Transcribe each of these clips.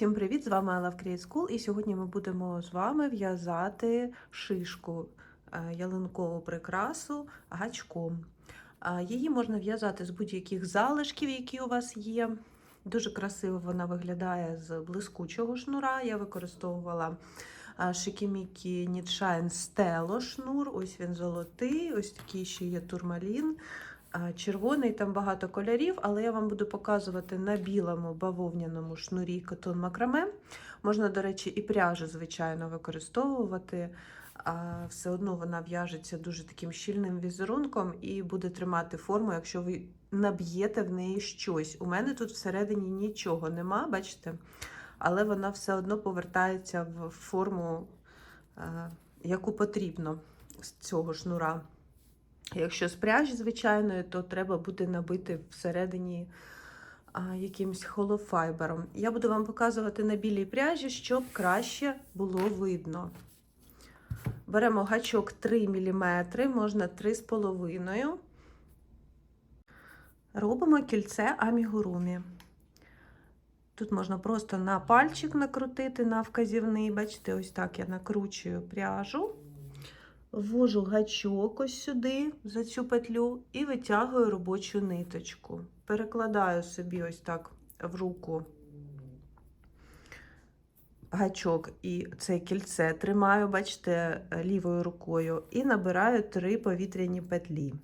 Всім привіт! З вами I Love Create School і сьогодні ми будемо з вами в'язати шишку е, ялинкову прикрасу гачком. Її можна в'язати з будь-яких залишків, які у вас є. Дуже красиво вона виглядає з блискучого шнура. Я використовувала Шикімікі Нітшайн Stelo шнур. Ось він золотий, ось такий ще є турмалін. Червоний, там багато кольорів, але я вам буду показувати на білому бавовняному шнурі котон макраме. Можна, до речі, і пряжу, звичайно, використовувати. А все одно вона в'яжеться дуже таким щільним візерунком і буде тримати форму, якщо ви наб'єте в неї щось. У мене тут всередині нічого нема, бачите? Але вона все одно повертається в форму, яку потрібно з цього шнура. Якщо з пряжі звичайної, то треба буде набити всередині а, якимось холофайбером. Я буду вам показувати на білій пряжі, щоб краще було видно. Беремо гачок 3 мм, можна 3,5 Робимо кільце амігурумі. Тут можна просто на пальчик накрутити на вказівний. Бачите, ось так я накручую пряжу. Ввожу гачок ось сюди, за цю петлю, і витягую робочу ниточку. Перекладаю собі ось так в руку гачок і це кільце тримаю, бачите, лівою рукою, і набираю три повітряні петлі.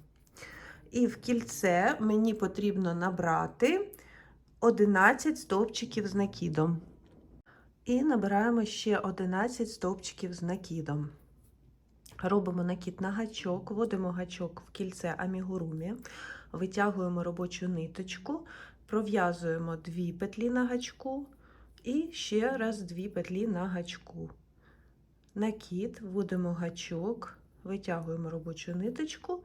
І в кільце мені потрібно набрати 11 стовпчиків з накидом. І набираємо ще 11 стовпчиків з накидом. Робимо накид на гачок, вводимо гачок в кільце амігурумі, витягуємо робочу ниточку, пров'язуємо дві петлі на гачку і ще раз дві петлі на гачку. Накид, вводимо гачок, витягуємо робочу ниточку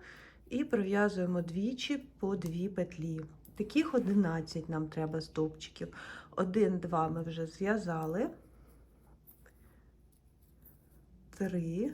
і пров'язуємо двічі по дві петлі. Таких 11 нам треба стовпчиків. Один, два ми вже зв'язали. Три.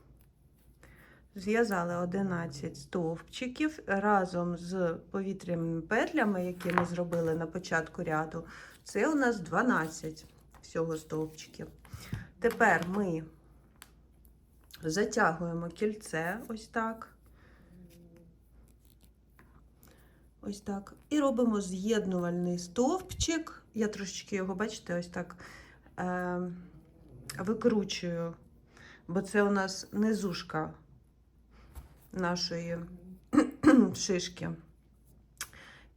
Зв'язали 11 стовпчиків разом з повітряними петлями, які ми зробили на початку ряду. Це у нас 12 всього стовпчиків. Тепер ми затягуємо кільце ось так. Ось так. І робимо з'єднувальний стовпчик. Я трошечки його, бачите, ось так е, викручую, бо це у нас низушка нашої шишки.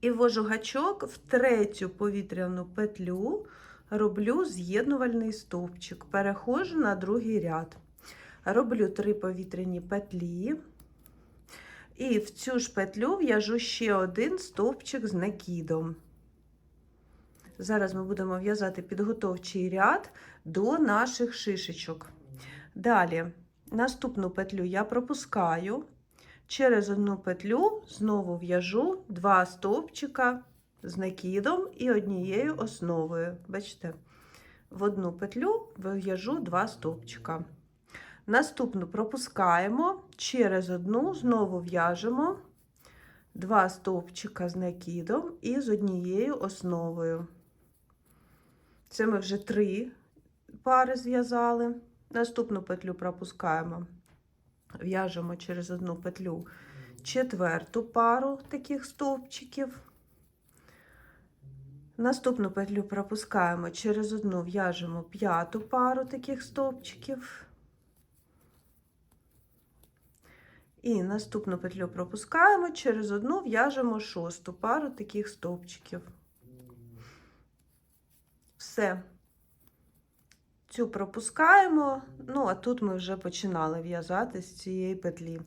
І ввожу гачок в третю повітряну петлю, роблю з'єднувальний стовпчик, переходжу на другий ряд. Роблю три повітряні петлі. І в цю ж петлю в'яжу ще один стовпчик з накидом. Зараз ми будемо в'язати підготовчий ряд до наших шишечок. Далі, наступну петлю я пропускаю. Через одну петлю знову в'яжу два стовпчика з накидом і однією основою. Бачите, в одну петлю в'яжу два стовпчика. Наступну пропускаємо, через одну знову в'яжемо два стовпчика з накидом і з однією основою. Це ми вже три пари зв'язали. Наступну петлю пропускаємо в'яжемо через одну петлю четверту пару таких стовпчиків. Наступну петлю пропускаємо через одну в'яжемо п'яту пару таких стовпчиків. І наступну петлю пропускаємо, через одну в'яжемо шосту пару таких стовпчиків. Все. Цю пропускаємо, ну, а тут ми вже починали в'язати з цієї петлі.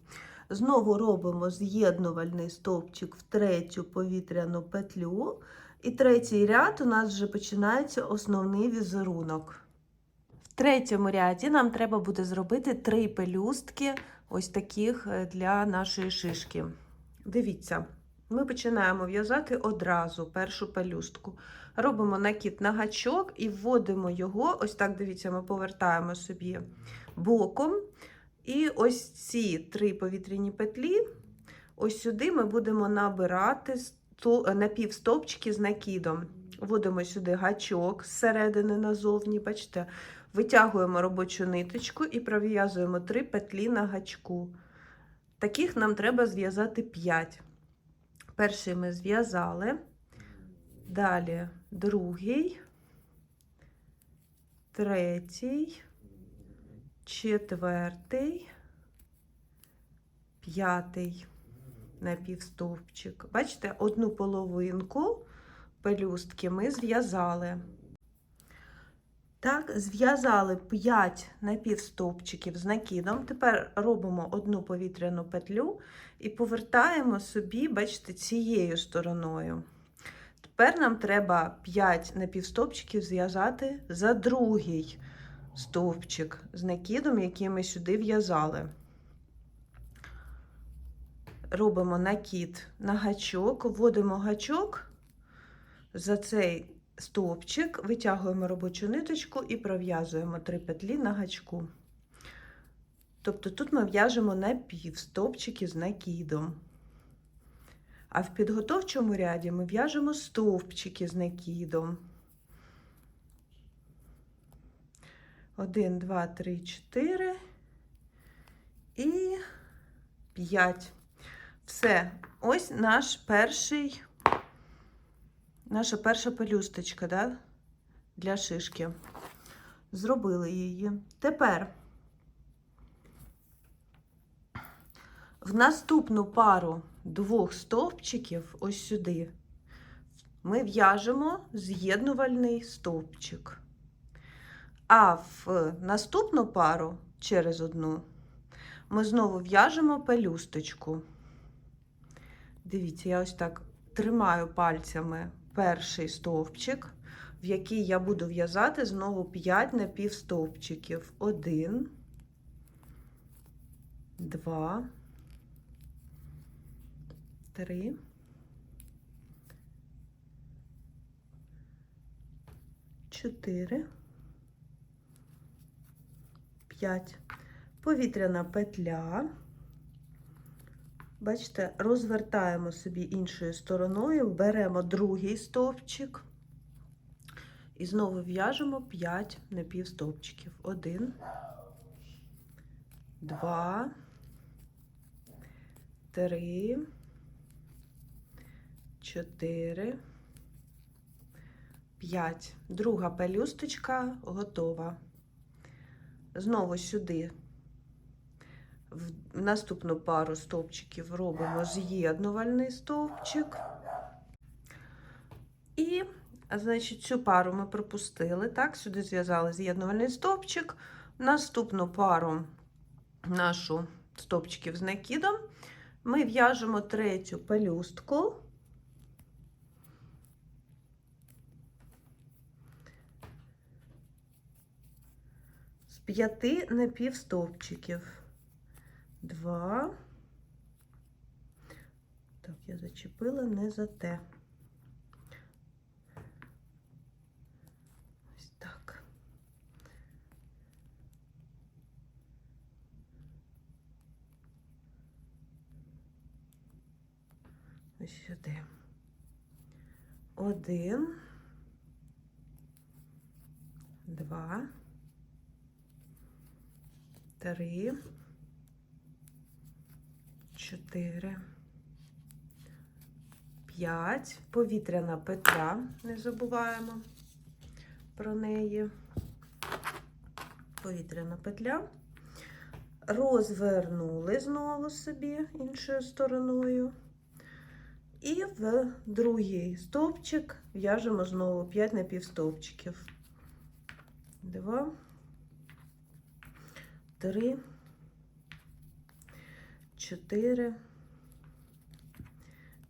Знову робимо з'єднувальний стовпчик в третю повітряну петлю. І третій ряд у нас вже починається основний візерунок. В третьому ряді нам треба буде зробити три пелюстки, ось таких е, для нашої шишки. Дивіться, ми починаємо в'язати одразу першу пелюстку. Робимо накид на гачок і вводимо його, ось так, дивіться, ми повертаємо собі боком. І ось ці три повітряні петлі, ось сюди ми будемо набирати сто- напівстовпчики з накидом. Вводимо сюди гачок зсередини назовні, бачите, витягуємо робочу ниточку і пров'язуємо три петлі на гачку. Таких нам треба зв'язати 5. Перший ми зв'язали, далі другий, третій, четвертий, п'ятий напівстовпчик. Бачите, одну половинку пелюстки ми зв'язали. Так, зв'язали 5 напівстовпчиків з накидом. Тепер робимо одну повітряну петлю і повертаємо собі, бачите, цією стороною. Тепер нам треба 5 напівстовпчиків зв'язати за другий стовпчик з накидом, який ми сюди в'язали. Робимо накид на гачок, вводимо гачок за цей стовпчик, витягуємо робочу ниточку і пров'язуємо три петлі на гачку. Тобто тут ми в'яжемо на пів стовпчики з накидом. А в підготовчому ряді ми в'яжемо стовпчики з накидом. 1, 2, 3, 4 і 5. Все, ось наш перший, наша перша пелюсточка да, для шишки. Зробили її. Тепер в наступну пару двох стовпчиків, ось сюди, ми в'яжемо з'єднувальний стовпчик. А в наступну пару через одну ми знову в'яжемо пелюсточку. Дивіться, я ось так тримаю пальцями перший стовпчик, в який я буду в'язати знову 5 напівстовпчиків. Один, два, три, чотири, п'ять. Повітряна петля. Бачите, розвертаємо собі іншою стороною, беремо другий стовпчик і знову в'яжемо 5 напівстовпчиків. Один, два, три, чотири, п'ять. Друга пелюсточка готова. Знову сюди в наступну пару стовпчиків робимо з'єднувальний стовпчик. І, значить, цю пару ми пропустили. Так, сюди зв'язали з'єднувальний стовпчик. Наступну пару нашу стовпчиків з накидом ми в'яжемо третю пелюстку. З п'яти напівстовпчиків. Два. Так, я зачепила не за те. Ось так. Ось сюди. Один. Два. Три. 4, 5, повітряна петля, не забуваємо про неї. Повітряна петля. Розвернули знову собі іншою стороною. І в другий стовпчик в'яжемо знову 5 напівстовпчиків. 2, 3, 4,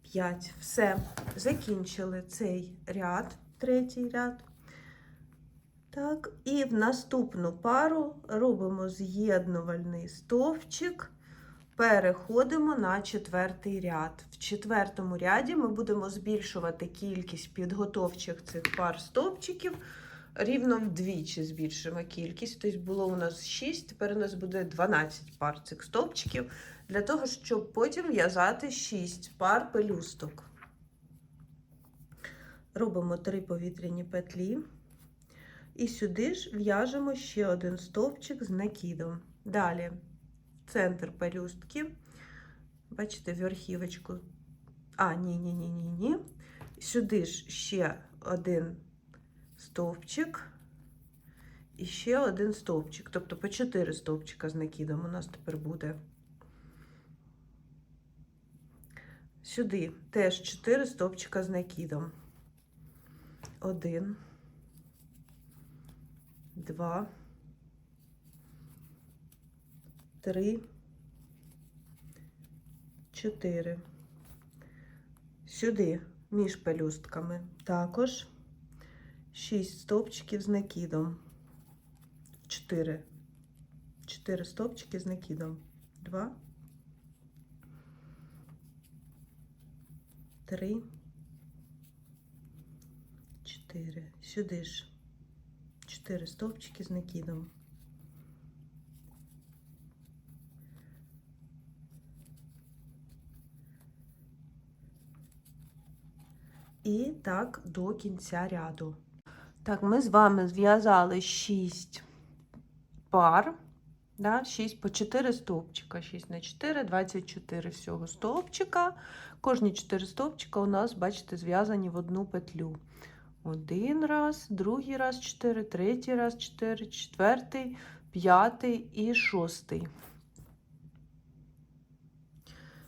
5. Все, закінчили цей ряд, третій ряд. Так, і в наступну пару робимо з'єднувальний стовпчик, переходимо на четвертий ряд. В четвертому ряді ми будемо збільшувати кількість підготовчих цих пар стовпчиків. Рівно вдвічі збільшимо кількість. Тобто було у нас 6, тепер у нас буде 12 пар цих стовпчиків, для того, щоб потім в'язати 6 пар пелюсток. Робимо 3 повітряні петлі. І сюди ж в'яжемо ще один стовпчик з накидом. Далі центр пелюстки. Бачите, верхівочку. А, ні, ні, ні, ні, ні. Сюди ж ще один стовпчик і ще один стовпчик. Тобто по 4 стовпчика з накидом у нас тепер буде. Сюди теж 4 стовпчика з накидом. Один два, три, чотири. Сюди між пелюстками також шість стовпчиків з накидом. Чотири. Чотири стовпчики з накидом. Два. Три. Чотири. Сюди ж. 4 стовпчики з накидом. І так до кінця ряду. Так, ми з вами зв'язали 6 пар, да, 6 по 4 стовпчика, 6 на 4, 24 всього стовпчика. Кожні 4 стовпчика у нас, бачите, зв'язані в одну петлю. Один раз, другий раз 4, третій раз 4, четвертий, п'ятий і шостий.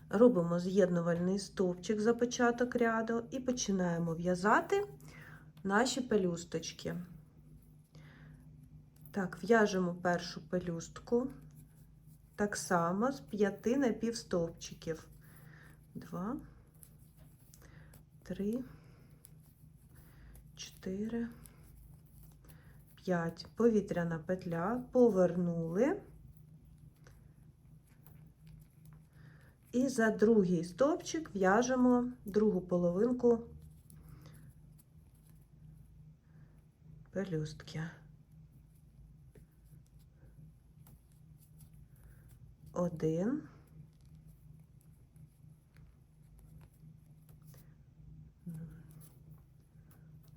Робимо з'єднувальний стовпчик за початок ряду і починаємо в'язати наші пелюсточки. Так, в'яжемо першу пелюстку так само з 5 напівстовпчиків. 2, 3, 4, 5. Повітряна петля, повернули. І за другий стовпчик в'яжемо другу половинку пелюстки. Один.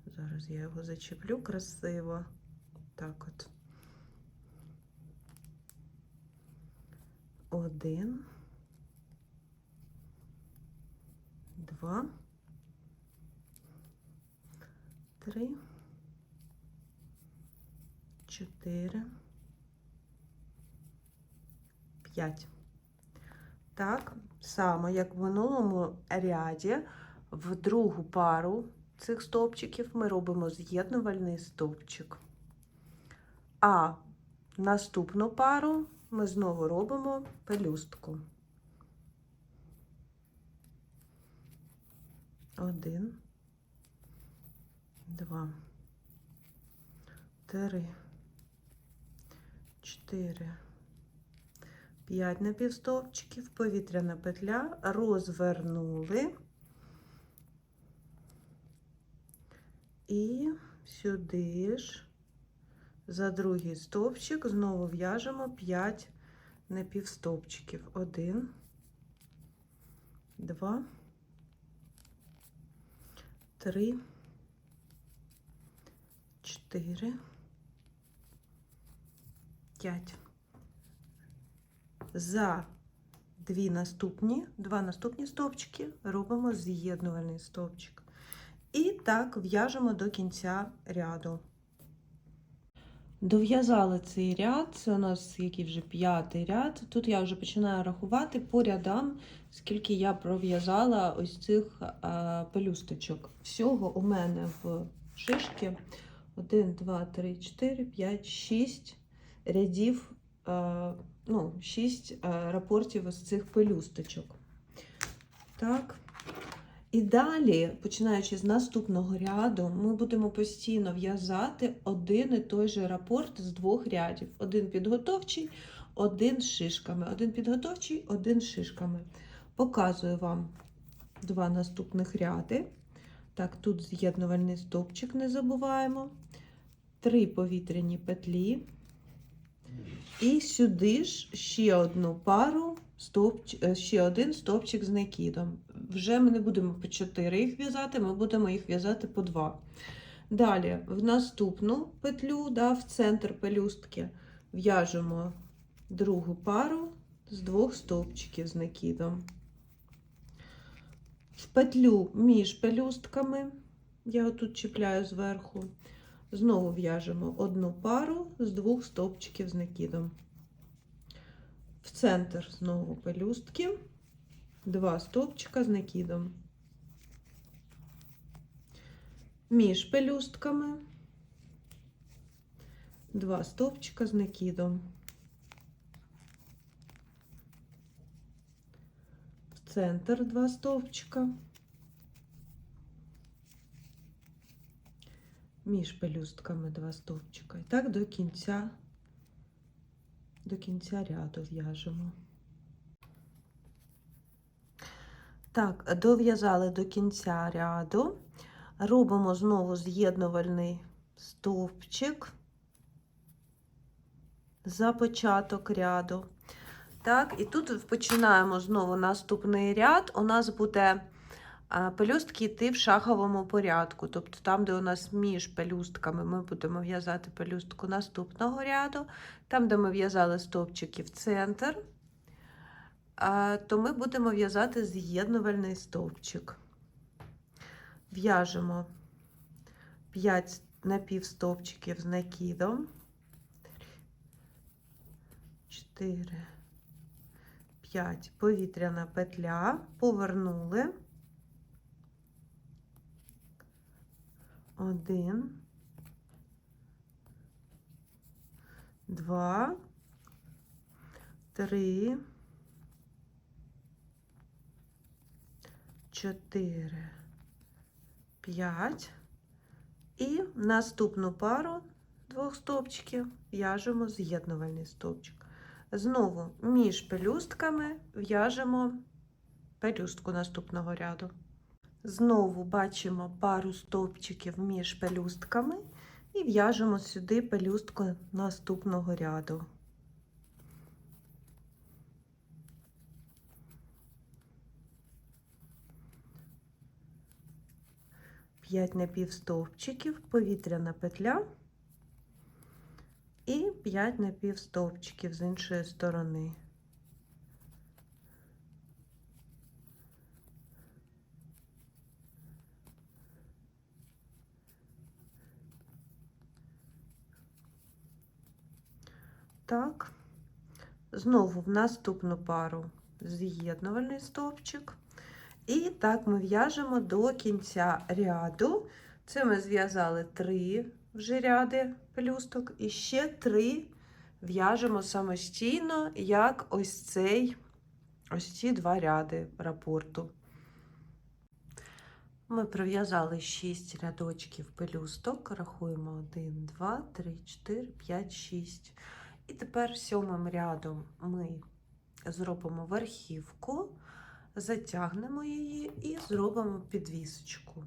Зараз я його зачеплю красиво. Так от. Один. Два. Три. Чотири. П'ять. Так, само, як в минулому ряді, в другу пару цих стовпчиків ми робимо з'єднувальний стовпчик. А наступну пару ми знову робимо пелюстку. Один, два, три, чотири, п'ять напівстовпчиків, повітряна петля, розвернули. І сюди ж за другий стовпчик знову в'яжемо 5 напівстовпчиків. Один, два, три, чотири, п'ять. За дві наступні, два наступні стовпчики робимо з'єднувальний стовпчик. І так в'яжемо до кінця ряду. Дов'язали цей ряд, це у нас який вже п'ятий ряд. Тут я вже починаю рахувати по рядам, скільки я пров'язала ось цих а, пелюсточок. Всього у мене в шишки 1, 2, 3, 4, 5, 6 рядів, а, ну, 6 рапортів ось цих пелюсточок. Так. І далі, починаючи з наступного ряду, ми будемо постійно в'язати один і той же рапорт з двох рядів: один підготовчий, один з шишками. Один підготовчий, один з шишками. Показую вам два наступних ряди. Так, тут з'єднувальний стовпчик не забуваємо. Три повітряні петлі. І сюди ж ще одну пару, е, ще один стовпчик з накидом. Вже ми не будемо по 4 їх в'язати, ми будемо їх в'язати по 2. Далі, в наступну петлю, да, в центр пелюстки, в'яжемо другу пару з двох стовпчиків з накидом. В петлю між пелюстками, я отут чіпляю зверху, знову в'яжемо одну пару з двох стовпчиків з накидом. В центр знову пелюстки, два стовпчика з накидом. Між пелюстками, два стовпчика з накидом. В центр два стовпчика. Між пелюстками два стовпчика. І так до кінця, до кінця ряду в'яжемо. Так, дов'язали до кінця ряду. Робимо знову з'єднувальний стовпчик за початок ряду. Так, і тут починаємо знову наступний ряд. У нас буде пелюстки йти в шаховому порядку. Тобто там, де у нас між пелюстками ми будемо в'язати пелюстку наступного ряду, там, де ми в'язали стовпчики в центр, то ми будемо в'язати з'єднувальний стовпчик. В'яжемо 5 напівстовпчиків з накидом. 4, 5, повітряна петля, повернули. Один, два, три, чотири, п'ять. І наступну пару двох стовпчиків в'яжемо з'єднувальний стовпчик. Знову між пелюстками в'яжемо пелюстку наступного ряду. Знову бачимо пару стовпчиків між пелюстками і в'яжемо сюди пелюстку наступного ряду. П'ять напівстовпчиків, повітряна петля і 5 напівстовпчиків з іншої сторони. Так, знову в наступну пару з'єднувальний стовпчик. І так ми в'яжемо до кінця ряду. Це ми зв'язали три вже ряди пелюсток, і ще три в'яжемо самостійно, як ось цей, ось ці два ряди рапорту. Ми пров'язали 6 рядочків пелюсток, рахуємо 1, 2, 3, 4, 5, 6. І тепер сьомим рядом ми зробимо верхівку, затягнемо її і зробимо підвісочку.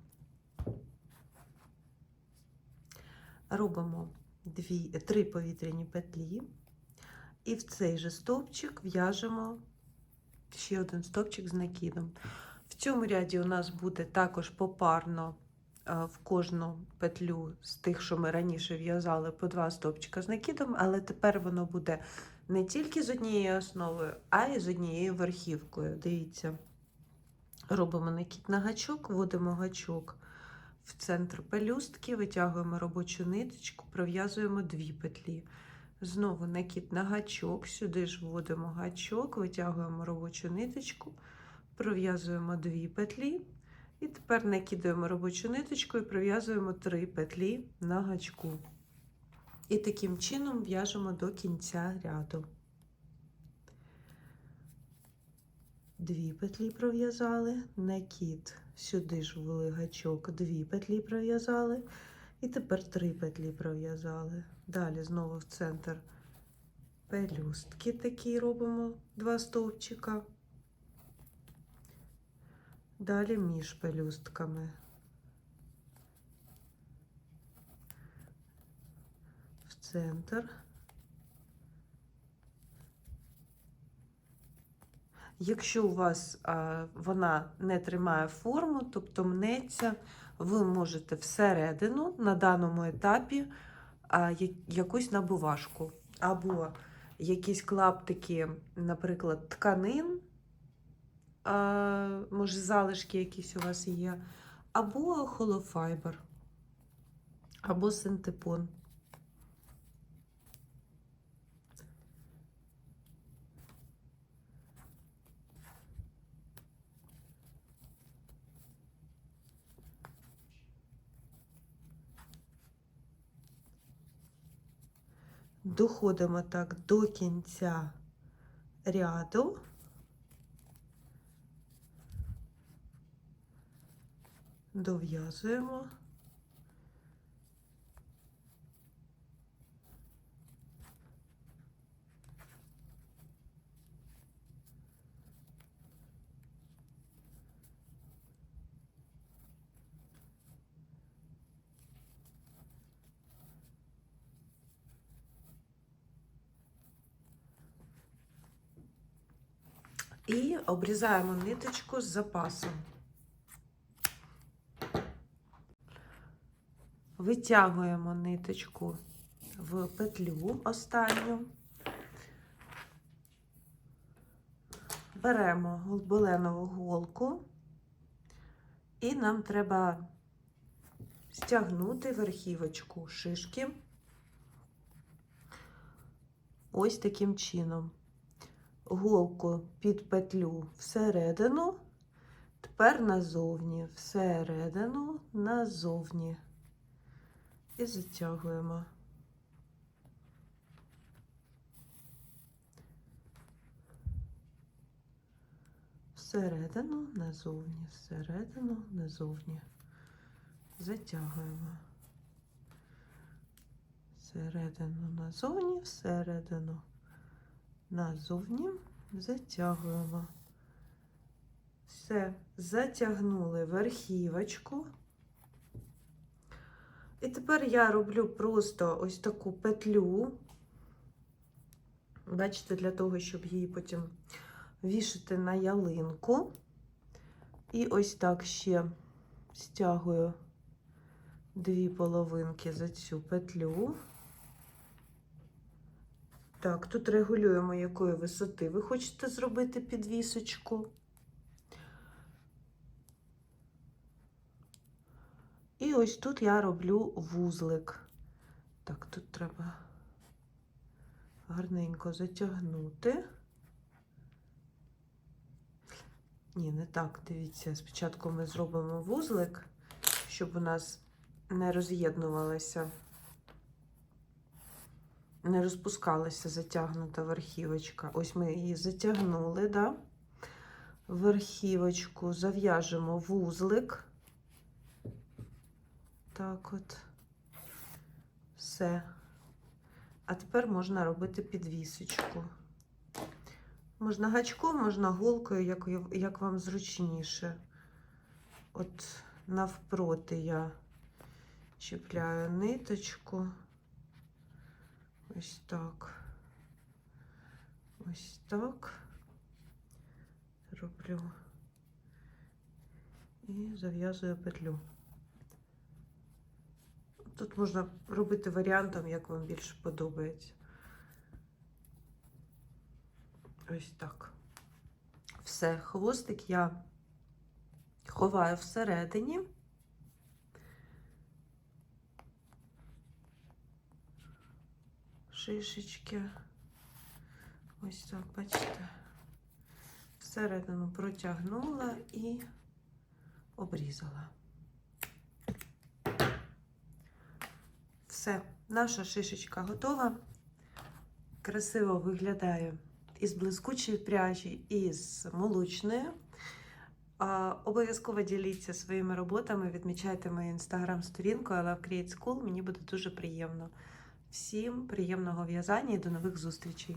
Робимо дві, три повітряні петлі, і в цей же стовпчик в'яжемо ще один стовпчик з накидом. В цьому ряді у нас буде також попарно в кожну петлю з тих, що ми раніше в'язали, по два стовпчика з накидом, але тепер воно буде не тільки з однією основою, а й з однією верхівкою. Дивіться, робимо накид на гачок, вводимо гачок в центр пелюстки, витягуємо робочу ниточку, пров'язуємо дві петлі. Знову накид на гачок, сюди ж вводимо гачок, витягуємо робочу ниточку, пров'язуємо дві петлі. І тепер накидаємо робочу ниточку і пров'язуємо три петлі на гачку. І таким чином в'яжемо до кінця ряду. Дві петлі пров'язали, накид сюди ж ввели гачок, дві петлі пров'язали. І тепер три петлі пров'язали. Далі знову в центр пелюстки такі робимо два стовпчика. Далі між пелюстками. В центр. Якщо у вас а, вона не тримає форму, тобто мнеться, ви можете всередину на даному етапі а, я- якусь набувашку або якісь клаптики, наприклад, тканин, може, залишки якісь у вас є, або холофайбер, або синтепон. Доходимо так до кінця ряду. Дов'язуємо. І обрізаємо ниточку з запасом. Витягуємо ниточку в петлю останню. Беремо голболенову голку, і нам треба стягнути верхівочку шишки. Ось таким чином. Голку під петлю всередину, тепер назовні, всередину, назовні. І затягуємо. Всередину, назовні, всередину, назовні. Затягуємо. Всередину, назовні, всередину назовні затягуємо. Все, затягнули верхівочку. І тепер я роблю просто ось таку петлю. Бачите, для того, щоб її потім вішати на ялинку. І ось так ще стягую дві половинки за цю петлю. Так, тут регулюємо, якої висоти ви хочете зробити підвісочку. І ось тут я роблю вузлик. Так, тут треба гарненько затягнути. Ні, не так, дивіться, спочатку ми зробимо вузлик, щоб у нас не роз'єднувалося не розпускалася затягнута верхівочка. Ось ми її затягнули, да? верхівочку зав'яжемо вузлик. Так от. Все. А тепер можна робити підвісочку. Можна гачком, можна голкою, як, як вам зручніше. От навпроти я чіпляю ниточку. Ось так. Ось так. Роблю і зав'язую петлю. Тут можна робити варіантом, як вам більше подобається. Ось так. Все, хвостик я ховаю всередині. шишечки. Ось так, бачите, всередину протягнула і обрізала. Все, наша шишечка готова. Красиво виглядає із блискучої пряжі, і з молочної. Обов'язково діліться своїми роботами, відмічайте мою інстаграм-сторінку Love Create School. Мені буде дуже приємно. Всім приємного в'язання і до нових зустрічей!